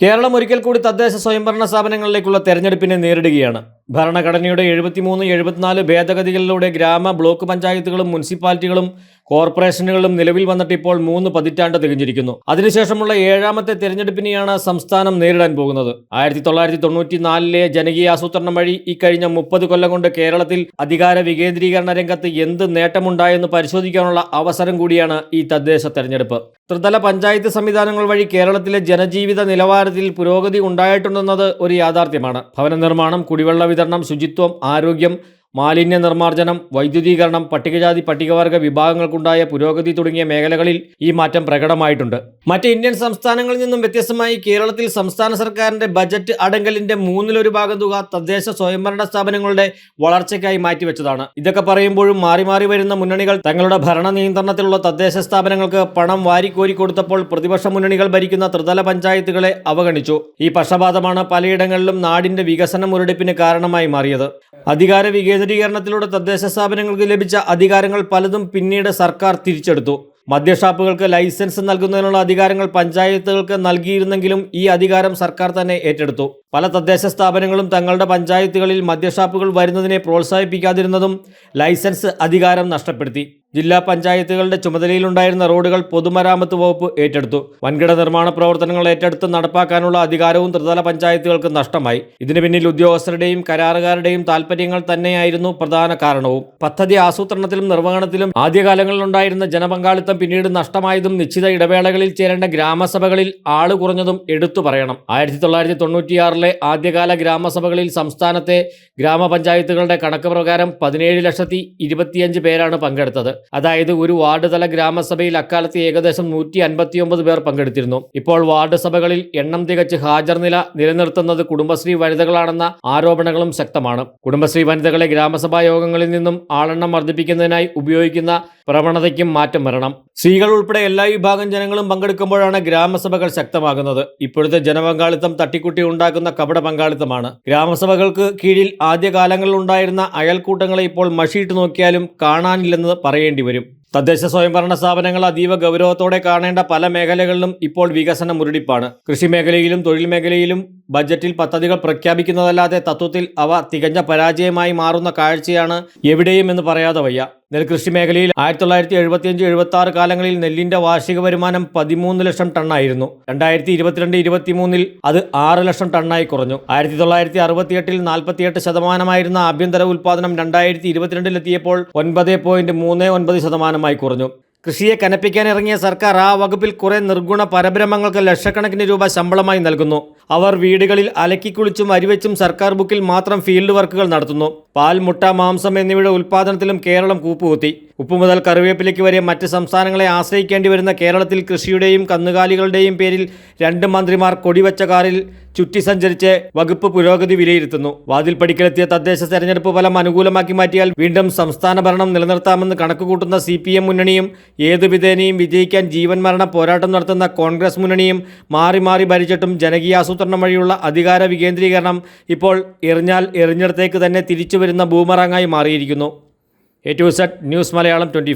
കേരളം ഒരിക്കൽ കൂടി തദ്ദേശ സ്വയംഭരണ സ്ഥാപനങ്ങളിലേക്കുള്ള തെരഞ്ഞെടുപ്പിനെ നേരിടുകയാണ്. ഭരണഘടനയുടെ എഴുപത്തിമൂന്ന് എഴുപത്തിനാല് ഭേദഗതികളിലൂടെ ഗ്രാമ ബ്ലോക്ക് പഞ്ചായത്തുകളും മുനിസിപ്പാലിറ്റികളും കോർപ്പറേഷനുകളും നിലവിൽ വന്നിട്ട് ഇപ്പോൾ മൂന്ന് പതിറ്റാണ്ട് തികഞ്ഞിരിക്കുന്നു. അതിനുശേഷമുള്ള ഏഴാമത്തെ തെരഞ്ഞെടുപ്പിനെയാണ് സംസ്ഥാനം നേരിടാൻ പോകുന്നത്. ആയിരത്തി തൊള്ളായിരത്തി തൊണ്ണൂറ്റിനാലിലെ ജനകീയാസൂത്രണം വഴി ഇക്കഴിഞ്ഞ മുപ്പത് കൊല്ലം കൊണ്ട് കേരളത്തിൽ അധികാര വികേന്ദ്രീകരണ രംഗത്ത് എന്ത് നേട്ടമുണ്ടായെന്ന് പരിശോധിക്കാനുള്ള അവസരം കൂടിയാണ് ഈ തദ്ദേശ തെരഞ്ഞെടുപ്പ്. ത്രിതല പഞ്ചായത്ത് സംവിധാനങ്ങൾ വഴി കേരളത്തിലെ ജനജീവിത നിലവാരത്തിൽ പുരോഗതി ഉണ്ടായിട്ടുണ്ടെന്നത് ഒരു യാഥാർത്ഥ്യമാണ്. ഭവന നിർമ്മാണം കുടിവെള്ള വിതരണം ശുചിത്വം ആരോഗ്യം മാലിന്യ നിർമ്മാർജനം വൈദ്യുതീകരണം പട്ടികജാതി പട്ടികവർഗ വിഭാഗങ്ങൾക്കുണ്ടായ പുരോഗതി തുടങ്ങിയ മേഖലകളിൽ ഈ മാറ്റം പ്രകടമായിട്ടുണ്ട്. മറ്റ് ഇന്ത്യൻ സംസ്ഥാനങ്ങളിൽ നിന്നും വ്യത്യസ്തമായി കേരളത്തിൽ സംസ്ഥാന സർക്കാരിന്റെ ബജറ്റ് അടങ്കലിന്റെ മൂന്നിലൊരു ഭാഗം തുക തദ്ദേശ സ്വയംഭരണ സ്ഥാപനങ്ങളുടെ വളർച്ചയ്ക്കായി മാറ്റിവെച്ചതാണ്. ഇതൊക്കെ പറയുമ്പോഴും മാറി മാറി വരുന്ന മുന്നണികൾ തങ്ങളുടെ ഭരണ നിയന്ത്രണത്തിലുള്ള തദ്ദേശ സ്ഥാപനങ്ങൾക്ക് പണം വാരിക്കോരി കൊടുത്തപ്പോൾ പ്രതിപക്ഷ മുന്നണികൾ ഭരിക്കുന്ന ത്രിതല പഞ്ചായത്തുകളെ അവഗണിച്ചു. ഈ പക്ഷപാതമാണ് പലയിടങ്ങളിലും നാടിന്റെ വികസന മുരടിപ്പിന് കാരണമായി മാറിയത്. അധികാര വികേന്ദ്രീകരണത്തിലൂടെ തദ്ദേശ സ്ഥാപനങ്ങൾക്ക് ലഭിച്ച അധികാരങ്ങൾ പലതും പിന്നീട് സർക്കാർ തിരിച്ചെടുത്തു. മദ്യഷാപ്പുകൾക്ക് ലൈസൻസ് നൽകുന്നതിനുള്ള അധികാരങ്ങൾ പഞ്ചായത്തുകൾക്ക് നൽകിയിരുന്നെങ്കിലും ഈ അധികാരം സർക്കാർ തന്നെ ഏറ്റെടുത്തു. പല തദ്ദേശ സ്ഥാപനങ്ങളും തങ്ങളുടെ പഞ്ചായത്തുകളിൽ മദ്യഷാപ്പുകൾ വരുന്നതിനെ പ്രോത്സാഹിപ്പിക്കാതിരുന്നതും ലൈസൻസ് അധികാരം നഷ്ടപ്പെടുത്തി. ജില്ലാ പഞ്ചായത്തുകളുടെ ചുമതലയിലുണ്ടായിരുന്ന റോഡുകൾ പൊതുമരാമത്ത് വകുപ്പ് ഏറ്റെടുത്തു. വൻകിട നിർമ്മാണ പ്രവർത്തനങ്ങൾ ഏറ്റെടുത്ത് നടപ്പാക്കാനുള്ള അധികാരവും ത്രിതല പഞ്ചായത്തുകൾക്ക് നഷ്ടമായി. ഇതിനു പിന്നിൽ ഉദ്യോഗസ്ഥരുടെയും കരാറുകാരുടെയും താൽപ്പര്യങ്ങൾ തന്നെയായിരുന്നു പ്രധാന കാരണവും. പദ്ധതി ആസൂത്രണത്തിലും നിർവഹണത്തിലും ആദ്യകാലങ്ങളിലുണ്ടായിരുന്ന ജനപങ്കാളിത്തം പിന്നീട് നഷ്ടമായതും നിശ്ചിത ഇടവേളകളിൽ ചേരേണ്ട ഗ്രാമസഭകളിൽ ആൾ കുറഞ്ഞതും എടുത്തു പറയണം. ആയിരത്തി തൊള്ളായിരത്തി തൊണ്ണൂറ്റിയാറിലെ ആദ്യകാല ഗ്രാമസഭകളിൽ സംസ്ഥാനത്തെ ഗ്രാമപഞ്ചായത്തുകളുടെ കണക്ക് പ്രകാരം പതിനേഴ് ലക്ഷത്തി ഇരുപത്തിയഞ്ച് പേരാണ് പങ്കെടുത്തത്. അതായത് ഒരു വാർഡ് തല ഗ്രാമസഭയിൽ അക്കാലത്ത് ഏകദേശം നൂറ്റി അൻപത്തിയൊമ്പത് പേർ പങ്കെടുത്തിരുന്നു. ഇപ്പോൾ വാർഡ് സഭകളിൽ എണ്ണം തികച്ച് ഹാജർ നില നിലനിർത്തുന്നത് കുടുംബശ്രീ വനിതകളാണെന്ന ആരോപണങ്ങളും ശക്തമാണ്. കുടുംബശ്രീ വനിതകളെ ഗ്രാമസഭാ യോഗങ്ങളിൽ നിന്നും ആളെണ്ണം വർദ്ധിപ്പിക്കുന്നതിനായി ഉപയോഗിക്കുന്ന പ്രവണതയ്ക്കും മാറ്റം വരണം. സ്ത്രീകൾ ഉൾപ്പെടെ എല്ലാ വിഭാഗം ജനങ്ങളും പങ്കെടുക്കുമ്പോഴാണ് ഗ്രാമസഭകൾ ശക്തമാകുന്നത്. ഇപ്പോഴത്തെ ജനപങ്കാളിത്തം തട്ടിക്കുട്ടി ഉണ്ടാക്കുന്ന കപട പങ്കാളിത്തമാണ്. ഗ്രാമസഭകൾക്ക് കീഴിൽ ആദ്യകാലങ്ങളിൽ ഉണ്ടായിരുന്ന അയൽക്കൂട്ടങ്ങളെ ഇപ്പോൾ മഷിയിട്ട് നോക്കിയാലും കാണാനില്ലെന്ന് പറയേണ്ടി വരും. തദ്ദേശ സ്വയംഭരണ സ്ഥാപനങ്ങൾ അതീവ ഗൗരവത്തോടെ കാണേണ്ട പല മേഖലകളിലും ഇപ്പോൾ വികസന മുരടിപ്പാണ്. കൃഷി മേഖലയിലും തൊഴിൽ മേഖലയിലും ബജറ്റിൽ പദ്ധതികൾ പ്രഖ്യാപിക്കുന്നതല്ലാതെ തത്വത്തിൽ അവ തികഞ്ഞ പരാജയമായി മാറുന്ന കാഴ്ചയാണ് എവിടെയും എന്ന് പറയാതെ വയ്യ. നെൽകൃഷി മേഖലയിൽ ആയിരത്തി തൊള്ളായിരത്തി എഴുപത്തിയഞ്ച് എഴുപത്തി ആറ് കാലങ്ങളിൽ നെല്ലിന്റെ വാർഷിക വരുമാനം പതിമൂന്ന് ലക്ഷം ടണ്ണായിരുന്നു രണ്ടായിരത്തി ഇരുപത്തിരണ്ട് ഇരുപത്തിമൂന്നിൽ അത് ആറ് ലക്ഷം ടണ്ണായി കുറഞ്ഞു. ആയിരത്തി തൊള്ളായിരത്തി അറുപത്തിയെട്ടിൽ നാൽപ്പത്തിയെട്ട് ശതമാനമായിരുന്ന ആഭ്യന്തര ഉൽപാദനം രണ്ടായിരത്തി ഇരുപത്തിരണ്ടിലെത്തിയപ്പോൾ ഒൻപത് പോയിന്റ് മൂന്ന് ഒൻപത് ശതമാനമായി കുറഞ്ഞു. കൃഷിയെ കനപ്പിക്കാൻ ഇറങ്ങിയ സർക്കാർ ആ വകുപ്പിൽ കുറേ നിർഗുണ പരബ്രഹ്മങ്ങൾക്ക് ലക്ഷക്കണക്കിന് രൂപ ശമ്പളമായി നൽകുന്നു. അവർ വീടുകളിൽ അലക്കിക്കുളിച്ചും അരിവെച്ചും സർക്കാർ ബുക്കിൽ മാത്രം ഫീൽഡ് വർക്കുകൾ നടത്തുന്നു. പാൽ മുട്ട മാംസം എന്നിവയുടെ ഉൽപ്പാദനത്തിലും കേരളം കൂപ്പുകുത്തി. ഉപ്പു മുതൽ കറിവേപ്പിലേക്ക് വരെ മറ്റ് സംസ്ഥാനങ്ങളെ ആശ്രയിക്കേണ്ടി വരുന്ന കേരളത്തിൽ കൃഷിയുടെയും കന്നുകാലികളുടെയും പേരിൽ രണ്ട് മന്ത്രിമാർ കൊടിവച്ച കാറിൽ ചുറ്റി സഞ്ചരിച്ച് വകുപ്പ് പുരോഗതി വിലയിരുത്തുന്നു. വാതിൽ പടിക്കലെത്തിയ തദ്ദേശ തെരഞ്ഞെടുപ്പ് ഫലം അനുകൂലമാക്കി മാറ്റിയാൽ വീണ്ടും സംസ്ഥാന ഭരണം നിലനിർത്താമെന്ന് കണക്കുകൂട്ടുന്ന സി പി എം മുന്നണിയും ഏതു വിധേനയും വിജയിക്കാൻ ജീവൻ മരണ പോരാട്ടം നടത്തുന്ന കോൺഗ്രസ് മുന്നണിയും മാറി മാറി ഭരിച്ചിട്ടും ജനകീയാസൂത്രണം വഴിയുള്ള അധികാര വികേന്ദ്രീകരണം ഇപ്പോൾ എറിഞ്ഞാൽ എറിഞ്ഞിടത്തേക്ക് തന്നെ തിരിച്ചു വരുന്ന ബൂമറാങ്ങായി മാറിയിരിക്കുന്നു. A to Z news Malayalam twenty